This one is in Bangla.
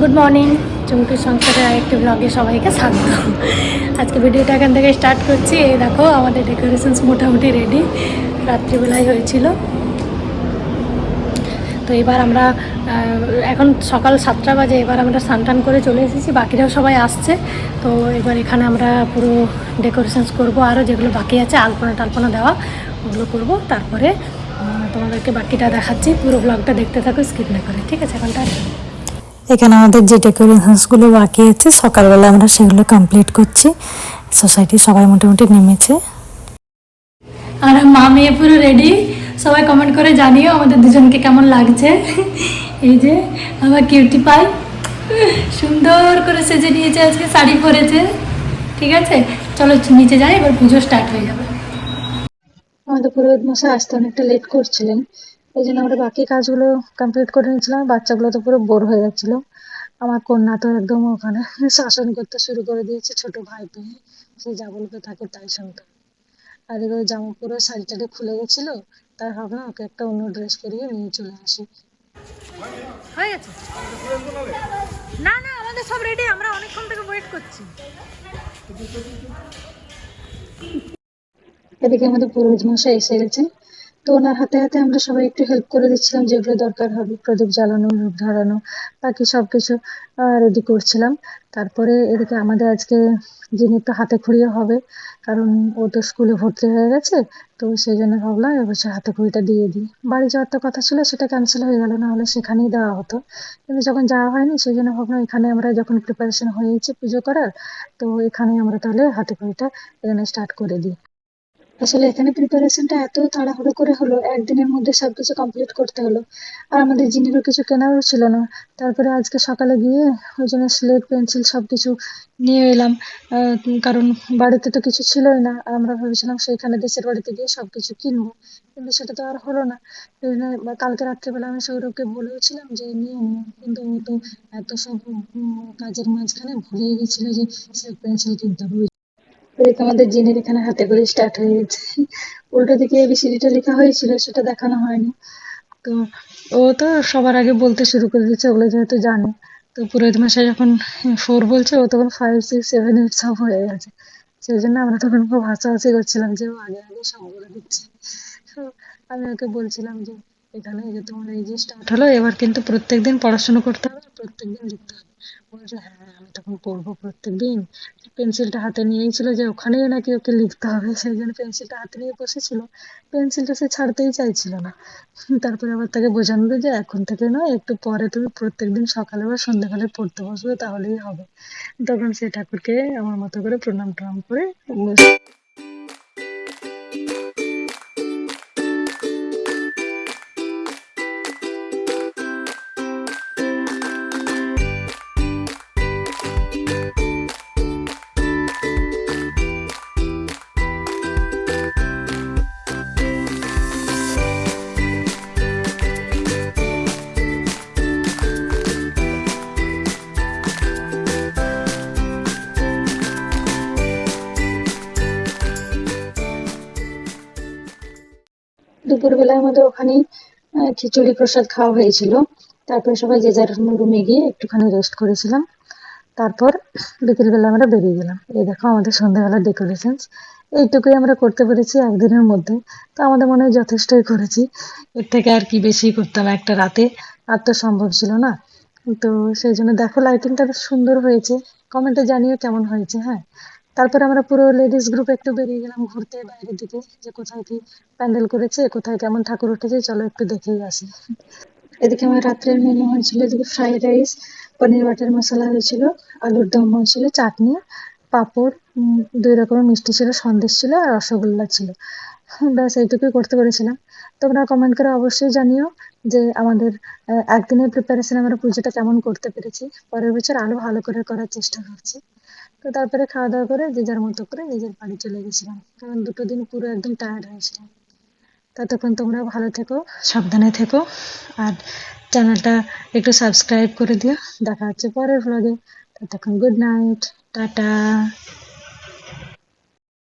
গুড মর্নিং চুমকির সংসারের আরেকটি ব্লগে সবাইকে স্বাগত। আজকে ভিডিওটা এখান থেকে স্টার্ট করছি। এই দেখো, আমাদের ডেকোরেশনস মোটামুটি রেডি রাত্রিবেলায় হয়েছিল। তো এবার আমরা এখন সকাল সাতটা বাজে, এবার আমরা স্নান করে চলে এসেছি। বাকিরাও সবাই আসছে। তো এবার এখানে আমরা পুরো ডেকোরেশনস করব। আরও যেগুলো বাকি আছে, আলপনা টালপনা দেওয়া, ওগুলো করব। তারপরে তোমাদেরকে বাকিটা দেখাচ্ছি। পুরো ব্লগটা দেখতে থাকো স্কিপ না করে। ঠিক আছে, এখন টাটা। এখানে আমাদের যে ডেকোরেশনসগুলো বাকি আছে সকালবেলা আমরা সেগুলো কমপ্লিট করছি। সোসাইটি সবাই মোটামুটি নেমেছে। আর মা মেয়ে পুরো রেডি সবাই কমেন্ট করে জানিও আমাদের দুজনকে কেমন লাগছে। এই যে আমার কিউটি পাই সুন্দর করে সেজে নিয়েছে আজকে শাড়ি পরেছে। ঠিক আছে? চলো নিচে যাই এবার পুজো স্টার্ট হয়ে যাবে। আমাদের পুরোহিত মশাই আসতে অনেকটা লেট করছিলেন। এই জন্য আমরা বাকি কাজগুলো কমপ্লিট করে নিয়েছিলাম। বাচ্চাগুলো তো পুরো বোর হয়ে যাচ্ছিল। আমার কন্যা তো একদম ওখানে শাসন করতে শুরু করে দিয়েছে ছোট ভাই পেয়ে সে যা বলবে তাকে তাই শুনতে। আর এবার জামা পুরো শাড়ি টাড়ি খুলে গেছিল। তাই ভাবলাম ওকে একটা অন্য ড্রেস পরিয়ে নিয়ে চলে আসি। হয়ে গেছে? না না আমাদের সব রেডি আমরা অনেকক্ষণ থেকে ওয়েট করছি। এদিকে আমাদের পুরোহিত মশাই এসে গেছে। তো ওনার হাতে হাতে আমরা সবাই একটু হেল্প করে দিচ্ছিলাম যেগুলো দরকার হবে প্রদীপ জ্বালানো ধূপ ধরানো, বাকি সব কিছু রেডি করছিলাম। তারপরে এদিকে আমাদের আজকে যিনি একটু হাতে খড়িয়ে হবে, কারণ ও তো স্কুলে ভর্তি হয়ে গেছে, তো সেই জন্য ভাবলাম এবছর হাতে খড়িটা দিয়ে দিই। বাড়ি যাওয়ার তো কথা ছিল, সেটা ক্যান্সেল হয়ে গেল না হলে সেখানেই দেওয়া হতো। কিন্তু যখন যাওয়া হয়নি, সেই জন্য ভাবলাম এখানে আমরা যখন প্রিপারেশন হয়েছে পুজো করার, তো এখানে আমরা তাহলে হাতে খড়িটা এখানে স্টার্ট করে দিই। আসলে এখানে প্রিপারেশনটা এত তাড়াহুড়ো করে হলো, একদিনের মধ্যে সবকিছু কমপ্লিট করতে হলো। আর আমাদের জিনিসও কিছু কেনারও ছিল না। তারপরে আজকে সকালে গিয়ে ওই জন্য স্লেট পেন্সিল সব কিছু নিয়ে এলাম। কারণ বাড়িতে তো কিছু ছিলই না। আমরা ভেবেছিলাম সেইখানে দেশের বাড়িতে গিয়ে সব কিছু কিনবো। কিন্তু সেটা তো আর হলো না। কালকে রাত্রেবেলা আমি সৌরভকে বলেওছিলাম যে, নিয়ে কিন্তু ও তো এত সব কাজের মাঝখানে ভুলেই গেছিল যে স্লেট পেন্সিল কিনতে হবে। আমাদের জিনের এখানে হাতে করে স্টার্ট হয়ে গেছে। উল্টো দিকে এবিসিডিটা লেখা হয়েছিল, সেটা দেখানো হয়নি। তো ও তো সবার আগে বলতে শুরু করে দিচ্ছে ওগুলো যেহেতু জানে। তো পুরোহিত মশাই যখন ফোর বলছে, ও তখন ফাইভ সিক্স সেভেন এইট সব হয়ে গেছে। সেই জন্য আমরা তখন খুব হাসাহাসি করছিলাম যে ও আগে আগে সব বলে দিচ্ছে। আমি ওকে বলছিলাম যে এখানে এই যে তোমার এই যে স্টার্ট হলো, এবার কিন্তু প্রত্যেকদিন পড়াশোনা করতে হবে, প্রত্যেকদিন লিখতে হবে। বলছে হ্যাঁ আমি তখন পড়ব প্রত্যেকদিন। পেন্সিলটা হাতে নিয়েই ছিল যে, ওখানেই নাকি ওকে লিখতে হবে, সেই জন্য পেন্সিলটা হাতে নিয়ে বসেছিল। পেন্সিলটা সে ছাড়তেই চাইছিল না। তারপরে আবার তাকে বোঝানো যে, এখন থেকে নয়, একটু পরে তুমি প্রত্যেকদিন সকালে বা সন্ধ্যাবেলা পড়তে বসবে, তাহলেই হবে। তখন সে ঠাকুরকে আমার মতো করে প্রণাম টনাম করে দুপুরবেলা আমাদের ওখানে খিচুড়ি প্রসাদ খাওয়া হয়েছিল। তারপরে সবাই যে যার রুমে গিয়ে একটুখানি রেস্ট করেছিলাম। তারপর বিকেলবেলা আমরা বেরিয়ে গেলাম। এই দেখো আমাদের সন্ধ্যাবেলার ডেকোরেশনস এইটুকুই আমরা করতে পেরেছি একদিনের মধ্যে। তো আমাদের মনে হয় যথেষ্টই করেছি। এর থেকে আর কি বেশি করতাম একটা রাতে। আর তো সম্ভব ছিল না। তো সেই জন্য দেখো লাইটিংটা সুন্দর হয়েছে। কমেন্টে জানিও কেমন হয়েছে হ্যাঁ? তারপরে আমরা পুরো লেডিস গ্রুপ একটু বেরিয়ে গেলাম, ঘুরতে বাইরের দিকে, যে কোথায় কি প্যান্ডেল করেছে, কোথায় কেমন ঠাকুর উঠেছে, চলো একটু দেখেই আসি। এদিকে আমার রাত্রের মেনু হয়েছিল এদিকে fried rice paneer butter masala হয়েছিল, আলুর দম হয়েছিল, চাটনি, পাঁপড় দুই রকমের মিষ্টি ছিল, সন্দেশ ছিল আর রসগোল্লা ছিল। ব্যাস, এইটুকুই করতে পেরেছিলাম। তোমরা কমেন্ট করে অবশ্যই জানিও যে আমাদের একদিনের প্রিপারেশন আমরা পুজোটা কেমন করতে পেরেছি। পরের বছর আরও ভালো করে করার চেষ্টা করছি। তো তারপরে খাওয়া দাওয়া করে যে যার মতো করে নিজের বাড়ি চলে গেছিলাম। কারণ দুটো দিন পুরো একদম টায়ার্ড হয়েছিলাম ততক্ষণ তোমরা ভালো থেকো, সাবধানে থেকো আর চ্যানেলটা একটু সাবস্ক্রাইব করে দিও। দেখা হচ্ছে পরের ভ্লগে ততক্ষণ গুড নাইট টাটা।